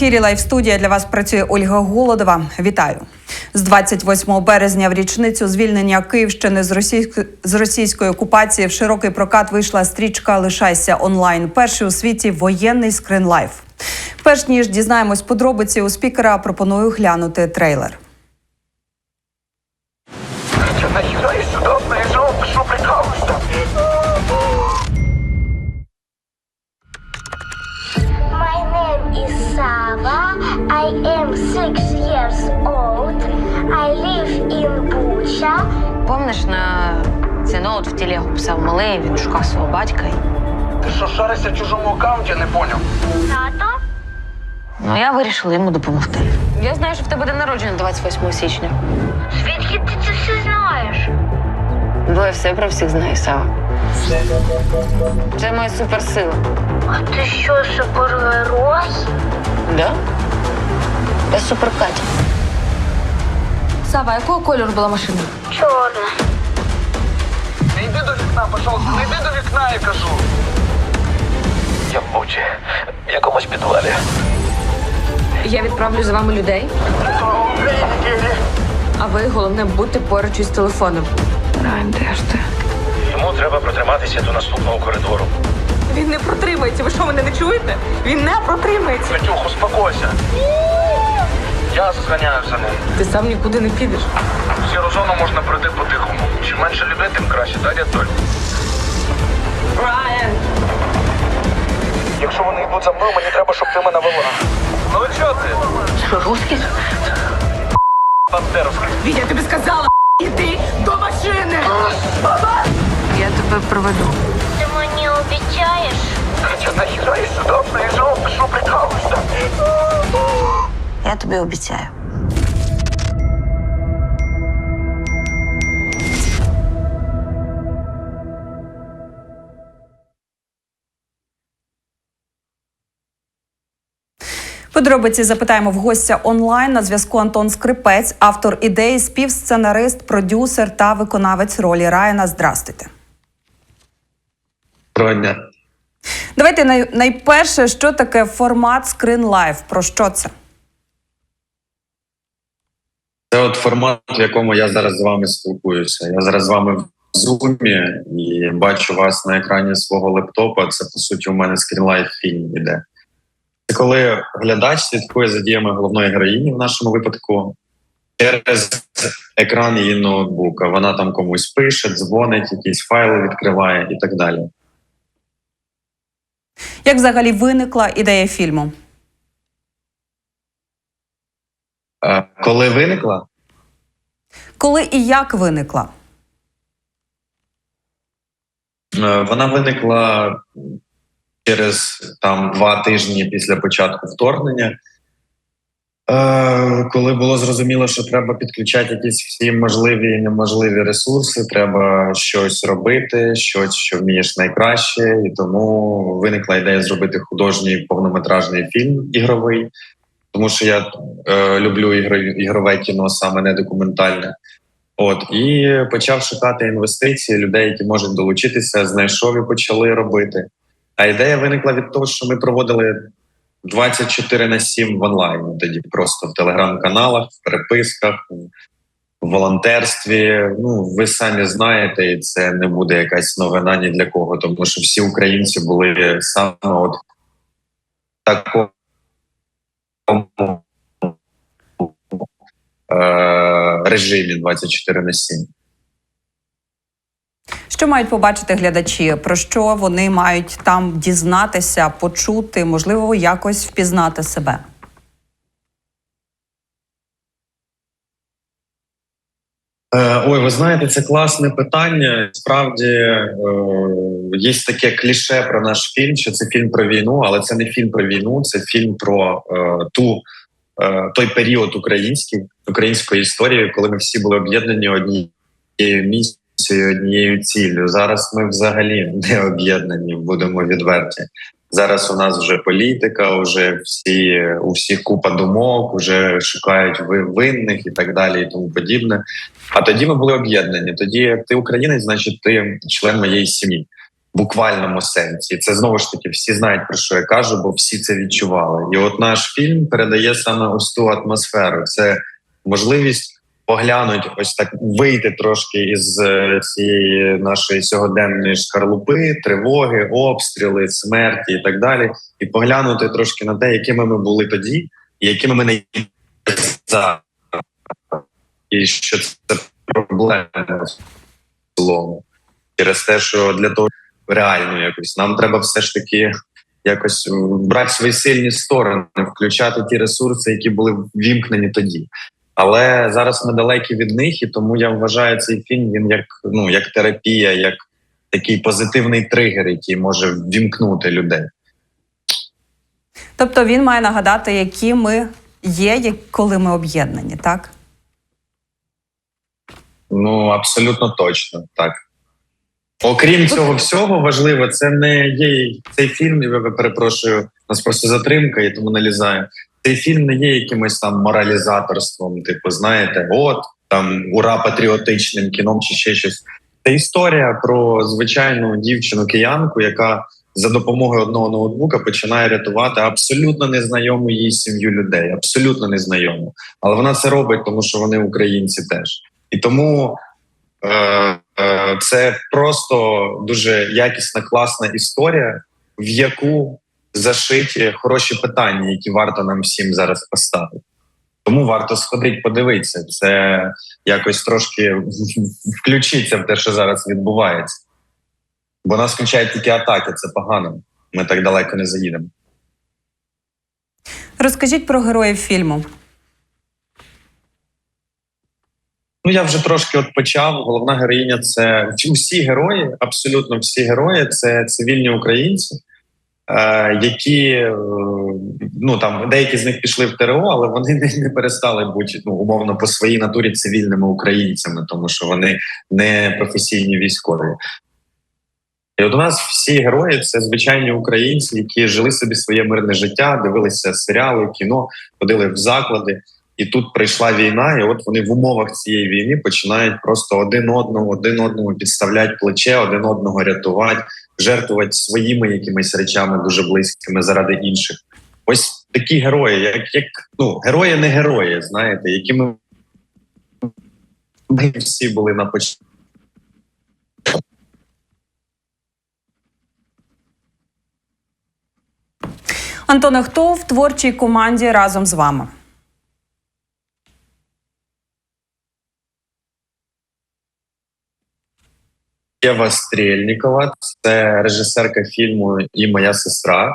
ефірі Лайв студія для вас працює Ольга Голодова. Вітаю з 28 березня. В річницю звільнення Київщини з російської з російської окупації в широкий прокат вийшла стрічка Лишайся онлайн. Перший у світі воєнний скрин лайф. Перш ніж дізнаємось подробиці у спікера, пропоную глянути трейлер. Помниш, на цей ноут в телегу писав малий, він шукав свого батька. і- Ты что, шаришься в чужому аккаунте, не понял? Тато? Ну, я вирішила йому допомогти. Я знаю, що в тебе день народження 28 січня. Звідки ти це все знаєш? Бо я все про всіх знаю, Сава. Це моя суперсила. А ти що, супергерой? Да? Я супер Катя. Сава, якого кольору була машина? Чорна. Не йди до вікна, пожалуйста, не йди до вікна, я кажу. Я в Бучі, в якомусь підвалі. Я відправлю за вами людей, а ви головне будьте поруч із телефоном. Райм, де ж ти? Йому треба протриматися до наступного коридору. Він не протримається. Ви що мене не чуєте? Він не протримається. Петюх, успокойся. Я зганяю за ним. Ти сам нікуди не підеш. В сіру зону можна пройти по-тихому. Чим менше людей, тим краще, так, дядь Райан! Якщо вони йдуть за мною, мені треба, щоб ти мене вела. Ну чого ти? Що, русський? Бандеровський. Вітя, я тобі сказала, іди до машини! Я тебе проведу. Ти мені обіцяєш? Я сюди приїжджав? Ти що, прикалуєшся? Я тобі обіцяю. Подробиці запитаємо в гостя онлайн на зв'язку Антон Скрипець, автор ідеї, співсценарист, продюсер та виконавець ролі Райана. Здрастуйте. Доброго дня. Давайте най- найперше, що таке формат Screen Life? Про що це? Це от формат, в якому я зараз з вами спілкуюся. Я зараз з вами в зумі і бачу вас на екрані свого лептопа. Це по суті у мене скрінлайф фільм іде. Це коли глядач слідкує за діями головної героїні в нашому випадку через екран її ноутбука. Вона там комусь пише, дзвонить, якісь файли відкриває і так далі. Як взагалі виникла ідея фільму? Е, Коли виникла, Коли і як виникла? Е, Вона виникла через там два тижні після початку вторгнення, е, коли було зрозуміло, що треба підключати якісь всі можливі і неможливі ресурси, треба щось робити, щось, що вмієш найкраще. І тому виникла ідея зробити художній повнометражний фільм ігровий, тому що я е, люблю ігрові, ігрове кіно, саме не документальне. От і почав шукати інвестиції людей, які можуть долучитися, знайшов і почали робити. А ідея виникла від того, що ми проводили 24 на 7 в онлайні, тоді просто в телеграм-каналах, в переписках, в волонтерстві. Ну, ви самі знаєте, і це не буде якась новина ні для кого, тому що всі українці були саме от е, режимі 24 на 7. Що мають побачити глядачі? Про що вони мають там дізнатися, почути, можливо, якось впізнати себе? Ой, ви знаєте, це класне питання. Справді е, є таке кліше про наш фільм, що це фільм про війну, але це не фільм про війну, це фільм про е, ту е, той період український української історії, коли ми всі були об'єднані однією місією, однією ціллю. Зараз ми взагалі не об'єднані, будемо відверті. Зараз у нас вже політика, вже всі у всіх купа думок, вже шукають ви- винних і так далі, і тому подібне. А тоді ми були об'єднані. Тоді як ти українець, значить ти член моєї сім'ї. буквальному сенсі. Це знову ж таки всі знають про що я кажу, бо всі це відчували. І от наш фільм передає саме ось ту атмосферу. Це можливість поглянути, ось так вийти трошки із е, цієї нашої сьогоденної шкарлупи, тривоги, обстріли, смерті і так далі, і поглянути трошки на те, якими ми були тоді, і якими ми не є. І що це проблема в цілому. Через те, що для того реально якось нам треба все ж таки якось брати свої сильні сторони, включати ті ресурси, які були ввімкнені тоді. Але зараз ми далекі від них, і тому я вважаю цей фільм він як ну як терапія, як такий позитивний тригер, який може ввімкнути людей. Тобто він має нагадати, які ми є, коли ми об'єднані, так? Ну абсолютно точно так. Окрім цього всього, важливо, це не є цей фільм. Я перепрошую, у нас просто затримка, і тому налізаю. Цей фільм не є якимось там моралізаторством. Типу, знаєте, от там ура патріотичним кіном чи ще щось. Це історія про звичайну дівчину киянку, яка за допомогою одного ноутбука починає рятувати абсолютно незнайому їй сім'ю людей, абсолютно незнайому. Але вона це робить, тому що вони українці теж. І тому е, е, це просто дуже якісна, класна історія, в яку зашиті хороші питання, які варто нам всім зараз поставити. Тому варто сходити, подивитися. Це якось трошки включиться в те, що зараз відбувається. Бо нас включають тільки атаки, це погано. Ми так далеко не заїдемо. Розкажіть про героїв фільму. Ну, я вже трошки от почав. Головна героїня це всі герої, абсолютно всі герої це цивільні українці, які е, ну там деякі з них пішли в ТРО, але вони не, перестали бути ну, умовно по своїй натурі цивільними українцями, тому що вони не професійні військові. І от у нас всі герої це звичайні українці, які жили собі своє мирне життя, дивилися серіали, кіно, ходили в заклади. І тут прийшла війна, і от вони в умовах цієї війни починають просто один одному, один одному підставляти плече, один одного рятувати, жертвувати своїми якимись речами дуже близькими заради інших. Ось такі герої, як, як ну герої, не герої, знаєте, якими ми всі були на початку. Антоне, хто в творчій команді разом з вами? Єва Стрєльнікова, це режисерка фільму і моя сестра.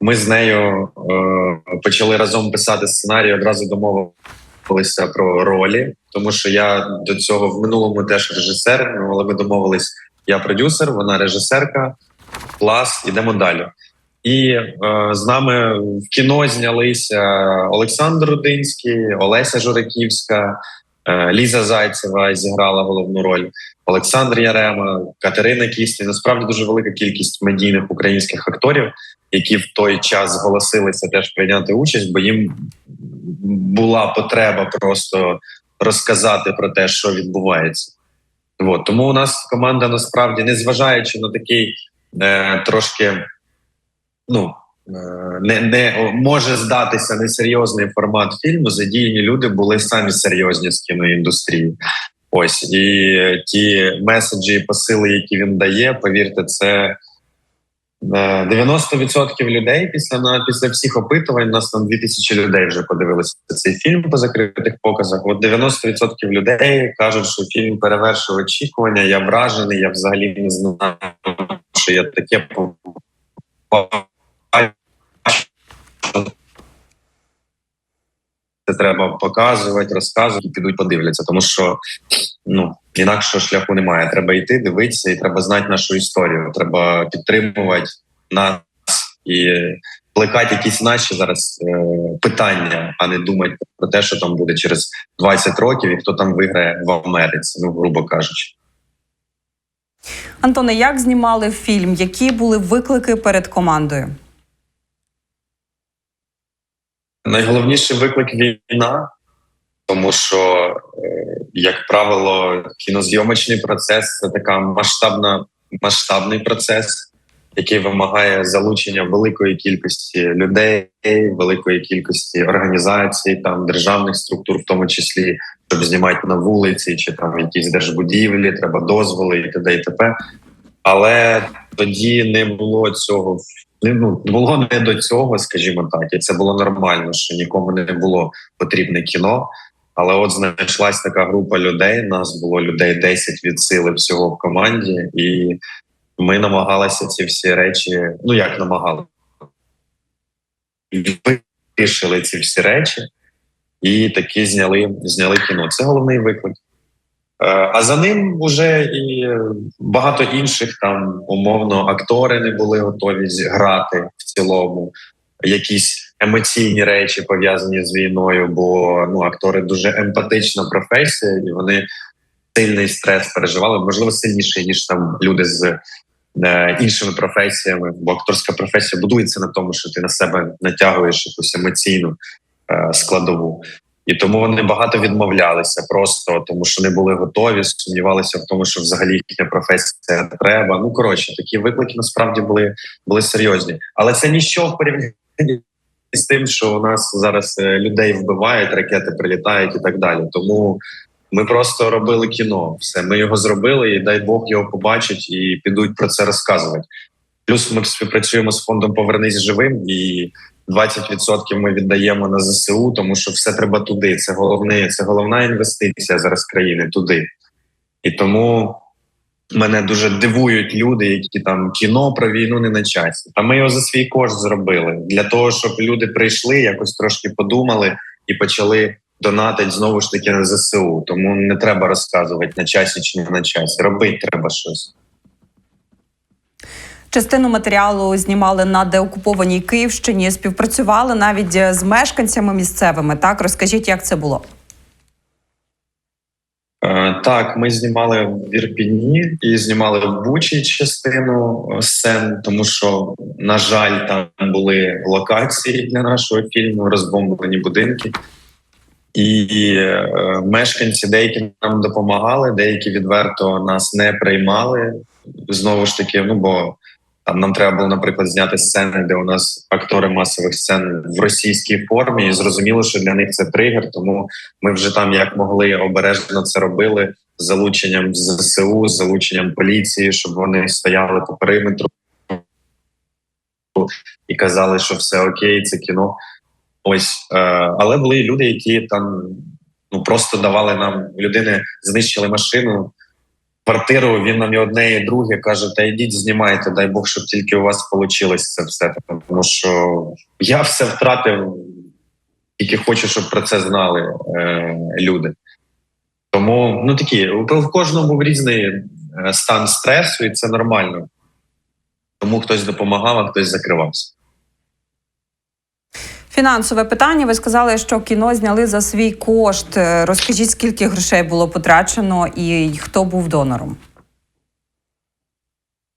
Ми з нею е, почали разом писати сценарій, одразу домовилися про ролі, тому що я до цього в минулому теж режисер, але ми домовились. Я продюсер, вона режисерка. Клас, ідемо далі. І е, з нами в кіно знялися Олександр Рудинський, Олеся Жураківська, е, Ліза Зайцева зіграла головну роль. Олександр Ярема, Катерина Кісті. Насправді дуже велика кількість медійних українських акторів, які в той час зголосилися теж прийняти участь, бо їм була потреба просто розказати про те, що відбувається. От. Тому у нас команда насправді, незважаючи на такий е, трошки, ну е, не, не може здатися несерйозний формат фільму, задіяні люди були самі серйозні з кіноіндустрії. Ось і ті меседжі і посили, які він дає, повірте, це е, 90% людей після на після всіх опитувань. Нас там 2000 людей вже подивилися цей фільм по закритих показах. От 90% людей кажуть, що фільм перевершив очікування. Я вражений. Я взагалі не знаю, що я таке побачив. Це треба показувати, розказувати, і підуть подивляться, тому що ну інакшого шляху немає. Треба йти, дивитися, і треба знати нашу історію. Треба підтримувати нас і плекати якісь наші зараз е, питання, а не думати про те, що там буде через 20 років і хто там виграє в Америці, ну грубо кажучи. Антоне, як знімали фільм? Які були виклики перед командою? Найголовніший виклик війна, тому що, е, як правило, кінозйомочний процес це така масштабна масштабний процес, який вимагає залучення великої кількості людей, великої кількості організацій, там державних структур, в тому числі, щоб знімати на вулиці чи там якісь держбудівлі, треба дозволи і т.д. і т.п. Але тоді не було цього ну, було не до цього, скажімо так, і це було нормально, що нікому не було потрібне кіно. Але от знайшлась така група людей. Нас було людей 10 від сили всього в команді, і ми намагалися ці всі речі. Ну як намагалися? Вирішили ці всі речі і таки зняли, зняли кіно. Це головний виклик. Е, А за ним вже і багато інших там умовно актори не були готові грати в цілому. Якісь емоційні речі пов'язані з війною, бо ну актори дуже емпатична професія, і вони сильний стрес переживали, можливо, сильніший ніж там люди з е, іншими професіями. Бо акторська професія будується на тому, що ти на себе натягуєш якусь емоційну е, складову. І тому вони багато відмовлялися просто тому, що не були готові, сумнівалися в тому, що взагалі їхня професія треба. Ну коротше, такі виклики насправді були, були серйозні, але це ніщо в порівнянні з тим, що у нас зараз е, людей вбивають, ракети прилітають і так далі. Тому ми просто робили кіно. Все, ми його зробили, і дай Бог його побачить і підуть про це розказувати. Плюс ми співпрацюємо з фондом Повернись живим і 20% ми віддаємо на ЗСУ, тому що все треба туди. Це головне, це головна інвестиція зараз країни туди. І тому мене дуже дивують люди, які там кіно про війну не на часі. Та ми його за свій кошт зробили для того, щоб люди прийшли, якось трошки подумали і почали донатити знову ж таки на ЗСУ. Тому не треба розказувати на часі чи не на часі. Робити треба щось. Частину матеріалу знімали на деокупованій Київщині. Співпрацювали навіть з мешканцями місцевими. Так розкажіть, як це було? Е, Так, ми знімали в Ірпіні і знімали в Бучі частину е, сцен, тому що, на жаль, там були локації для нашого фільму, розбомблені будинки. І е, мешканці деякі нам допомагали, деякі відверто нас не приймали. Знову ж таки, ну бо там нам треба було, наприклад, зняти сцени, де у нас актори масових сцен в російській формі, і зрозуміло, що для них це тригер, тому ми вже там як могли обережно це робили з залученням ЗСУ, з залученням поліції, щоб вони стояли по периметру і казали, що все окей, це кіно. Ось, е, але були люди, які там ну просто давали нам людини, знищили машину. Квартиру він нам і одне, і друге каже: Та йдіть, знімайте, дай Бог, щоб тільки у вас вийшло це все. Тому що я все втратив, тільки хочу, щоб про це знали е, люди. Тому ну такі в кожному різний е, стан стресу, і це нормально. Тому хтось допомагав, а хтось закривався. Фінансове питання. Ви сказали, що кіно зняли за свій кошт. Е, Розкажіть, скільки грошей було потрачено і хто був донором?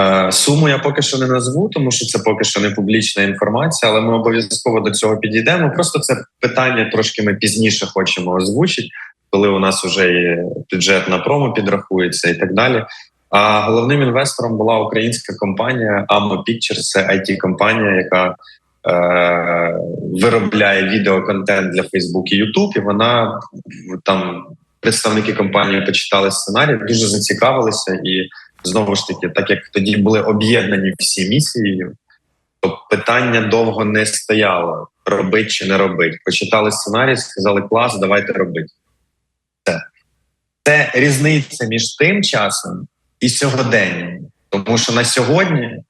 Е, Суму я поки що не назву, тому що це поки що не публічна інформація, але ми обов'язково до цього підійдемо. Просто це питання трошки ми пізніше хочемо озвучити, коли у нас вже є бюджет на промо підрахується і так далі. А головним інвестором була українська компанія Amo Pictures, це it компанія яка е, виробляє відеоконтент для Facebook і YouTube, і вона там представники компанії почитали сценарій, дуже зацікавилися і знову ж таки, так як тоді були об'єднані всі місії, то питання довго не стояло: робить чи не робить. Почитали сценарій, сказали клас, давайте робити. Це. Це різниця між тим часом і сьогоденням. Тому що на сьогодні,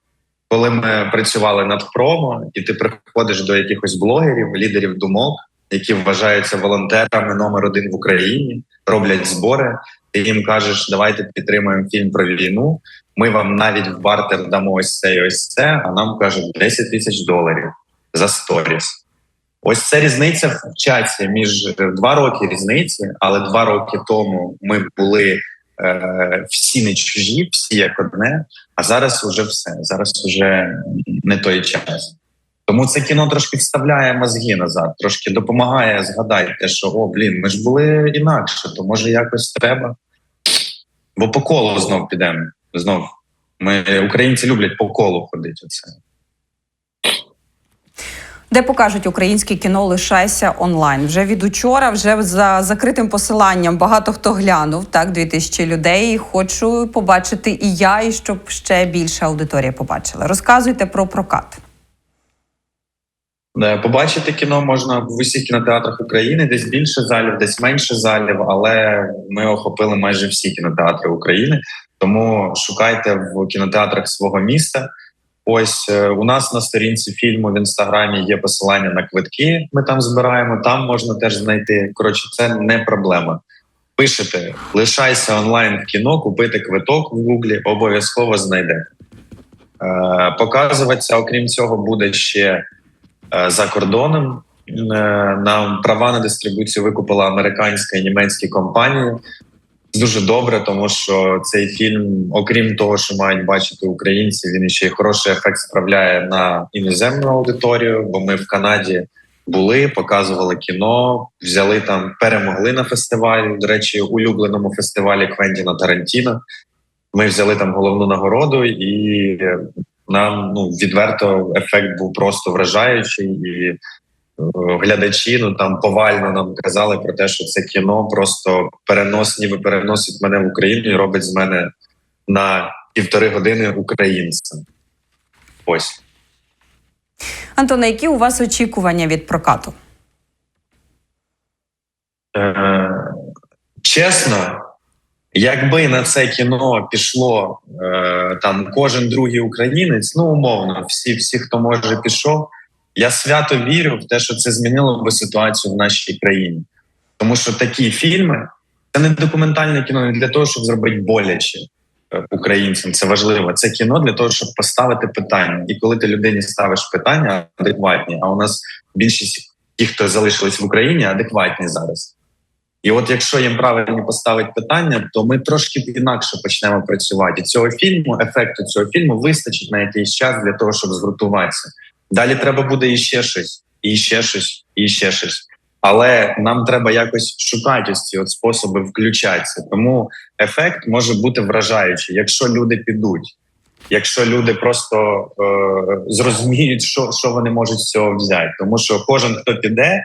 коли ми працювали над промо, і ти приходиш до якихось блогерів, лідерів думок, які вважаються волонтерами номер один в Україні, роблять збори. Ти їм кажеш, давайте підтримуємо фільм про війну. Ми вам навіть в бартер дамо ось це і ось це, а нам кажуть 10 тисяч доларів за сторіс. Ось це різниця в часі між два роки різниці, але два роки тому ми були е, всі не чужі, всі як одне. А зараз вже все. Зараз вже не той час. Тому це кіно трошки вставляє мозги назад, трошки допомагає згадати, що о, блін, ми ж були інакше, то може якось треба. Бо по колу знов підемо. Знов Ми українці люблять по колу ходити. Оце. Де покажуть українське кіно Лишайся онлайн. Вже від учора, вже за закритим посиланням. Багато хто глянув. Так, 2000 людей. Хочу побачити і я, і щоб ще більша аудиторія побачила. Розказуйте про прокат. Е, Побачити кіно можна в усіх кінотеатрах України, десь більше залів, десь менше залів, але ми охопили майже всі кінотеатри України. Тому шукайте в кінотеатрах свого міста. Ось е, у нас на сторінці фільму в інстаграмі є посилання на квитки. Ми там збираємо. Там можна теж знайти. Коротше, це не проблема. Пишете, лишайся онлайн в кіно, купити квиток в гуглі, обов'язково знайдете. Е, показуватися, окрім цього, буде ще е, за кордоном. Е, Нам права на дистрибуцію викупила американська і німецькі компанії. Дуже добре, тому що цей фільм, окрім того, що мають бачити українці, він ще й хороший ефект справляє на іноземну аудиторію. Бо ми в Канаді були, показували кіно, взяли там, перемогли на фестивалі. До речі, улюбленому фестивалі Квентіна Тарантіно. Ми взяли там головну нагороду, і нам ну відверто ефект був просто вражаючий. І глядачі ну там повально нам казали про те, що це кіно просто перенос, ніби переносить мене в Україну і робить з мене на півтори години українцем. Ось. Антоне, які у вас очікування від прокату? Е, чесно, якби на це кіно пішло е, там кожен другий українець, ну умовно, всі, всі, хто може, пішов. Я свято вірю в те, що це змінило би ситуацію в нашій країні. Тому що такі фільми це не документальне кіно не для того, щоб зробити боляче е, українцям. Це важливо. Це кіно для того, щоб поставити питання. І коли ти людині ставиш питання адекватні, а у нас більшість тих, хто залишились в Україні, адекватні зараз. І от якщо їм правильно поставить питання, то ми трошки інакше почнемо працювати. І цього фільму, ефекту цього фільму вистачить на якийсь час для того, щоб згуртуватися. Далі треба буде іще щось, і ще щось, і ще щось. Але нам треба якось шукати ось ці от способи включатися. Тому ефект може бути вражаючий, якщо люди підуть, якщо люди просто е, зрозуміють, що, що вони можуть з цього взяти. Тому що кожен, хто піде,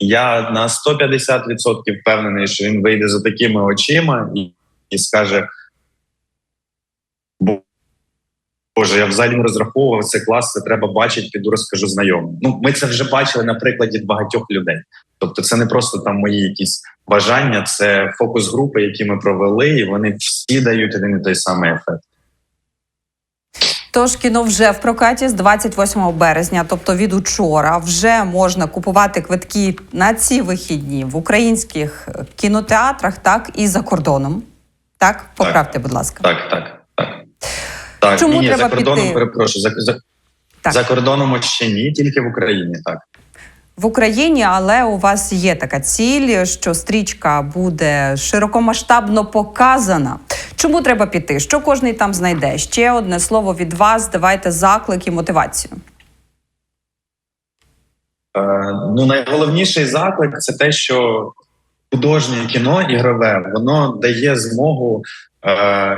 я на 150% впевнений, що він вийде за такими очима і, і скаже: Боже, я взагалі не розраховував це клас, це треба бачити, піду розкажу знайомим. Ну, ми це вже бачили на прикладі багатьох людей. Тобто, це не просто там мої якісь бажання, це фокус групи, які ми провели, і вони всі дають один і той самий ефект. Тож кіно вже в прокаті з 28 березня, тобто від учора, вже можна купувати квитки на ці вихідні в українських кінотеатрах, так і за кордоном. Так, поправте, будь ласка. Так, так, так. Чому ні, ні, треба за кордоном піти? перепрошую. За, за, Так. за кордоном ще ні, тільки в Україні. Так. В Україні, але у вас є така ціль, що стрічка буде широкомасштабно показана. Чому треба піти? Що кожний там знайде? Ще одне слово від вас. Давайте заклик і мотивацію. Е, ну, найголовніший заклик це те, що художнє кіно ігрове воно дає змогу е,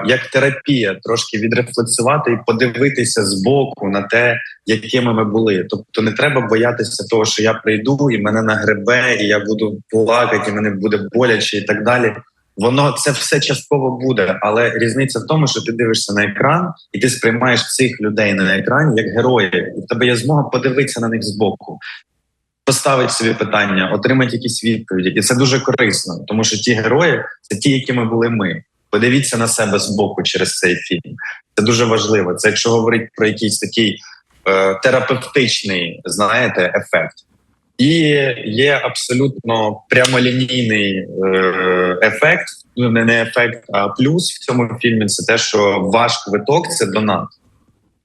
як терапія трошки відрефлексувати і подивитися збоку на те, якими ми були. Тобто не треба боятися того, що я прийду і мене нагребе, і я буду плакати, і мене буде боляче, і так далі. Воно це все частково буде, але різниця в тому, що ти дивишся на екран, і ти сприймаєш цих людей на екрані як героїв. І в тебе є змога подивитися на них збоку поставити собі питання, отримати якісь відповіді, і це дуже корисно, тому що ті герої це ті, якими були ми. Подивіться на себе з боку через цей фільм. Це дуже важливо. Це якщо говорити про якийсь такий е, терапевтичний, знаєте, ефект. І є абсолютно прямолінійний е, ефект. Ну не, не ефект, а плюс в цьому фільмі це те, що ваш квиток це донат.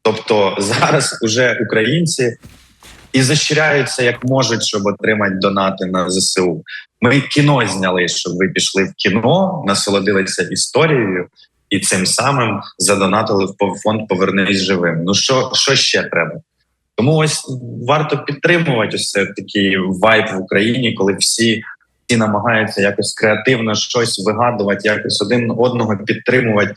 Тобто зараз уже українці і защиряються як можуть, щоб отримати донати на ЗСУ. Ми кіно зняли, щоб ви пішли в кіно, насолодилися історією і цим самим задонатили в фонд Повернись живим. Ну що, що ще треба? Тому ось варто підтримувати ось такий вайб в Україні, коли всі, всі намагаються якось креативно щось вигадувати, якось один одного підтримувати.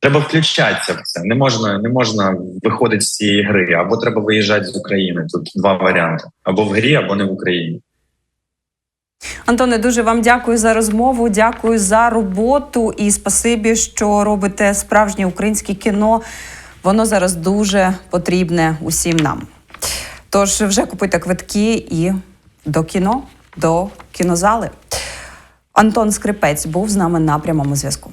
Треба включатися в це. Не можна, не можна виходити з цієї гри, або треба виїжджати з України. Тут два варіанти: або в грі, або не в Україні. Антоне, дуже вам дякую за розмову. Дякую за роботу і спасибі, що робите справжнє українське кіно. Воно зараз дуже потрібне усім нам. Тож вже купуйте квитки і до кіно, до кінозали. Антон Скрипець був з нами на прямому зв'язку.